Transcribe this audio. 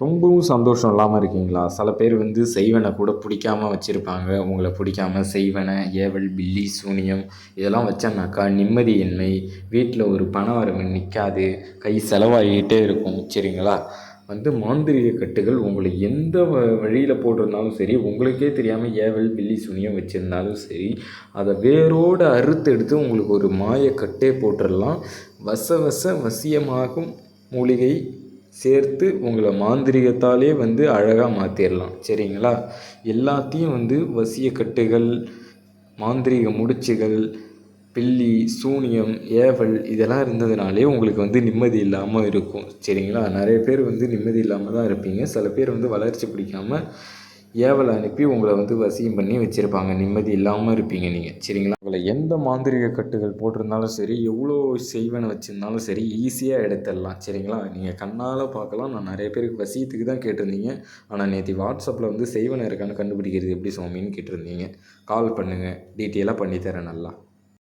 ரொம்பவும் சந்தோஷம் இல்லாமல் இருக்கீங்களா? சில பேர் வந்து செய்வனை கூட பிடிக்காம வச்சுருப்பாங்க. உங்களை பிடிக்காம செய்வனை ஏவல் பில்லி சூனியம் இதெல்லாம் வச்சோம்னாக்கா நிம்மதியின்மை வீட்டில் ஒரு பண வரவு நிற்காது கை செலவாகிக்கிட்டே இருக்கும். சரிங்களா? வந்து மாந்திரிக கட்டுகள் உங்களை எந்த வ வழியில் போட்டிருந்தாலும் சரி உங்களுக்கே தெரியாமல் ஏவல் பில்லி சுனியம் வச்சுருந்தாலும் சரி அதை வேரோடு அறுத்து எடுத்து உங்களுக்கு ஒரு மாயக்கட்டே போட்டுடலாம் வச வச வசியமாகும் மூலிகை சேர்த்து உங்களை மாந்திரீகத்தாலே வந்து அழகாக மாற்றிடலாம் சரிங்களா? எல்லாத்தையும் வந்து வசியக்கட்டுகள் மாந்திரீக முடிச்சுகள் பில்லி சூனியம் ஏவல் இதெல்லாம் இருந்ததுனாலே உங்களுக்கு வந்து நிம்மதி இல்லாமல் இருக்கும். சரிங்களா? நிறைய பேர் வந்து நிம்மதி இல்லாமல் தான் இருப்பீங்க. சில பேர் வந்து வளர்ச்சி பிடிக்காமல் ஏவலை அனுப்பி உங்களை வந்து வசியம் பண்ணி வச்சுருப்பாங்க. நிம்மதி இல்லாமல் இருப்பீங்க நீங்கள் சரிங்களா? உங்களை எந்த மாந்திரீக கட்டுகள் போட்டிருந்தாலும் சரி எவ்வளோ செய்வனை வச்சுருந்தாலும் சரி ஈஸியாக எடுத்துடலாம். சரிங்களா? நீங்கள் கண்ணால் பார்க்கலாம். நான் நிறைய பேருக்கு வசியத்துக்கு தான் கேட்டிருந்தீங்க. ஆனால் நேற்று வாட்ஸ்அப்பில் வந்து செய்வனை இருக்கான்னு கண்டுபிடிக்கிறது எப்படி சுவாமின்னு கேட்டிருந்தீங்க. கால் பண்ணுங்கள் டீட்டெயிலாக பண்ணித்தரேன் நல்லா.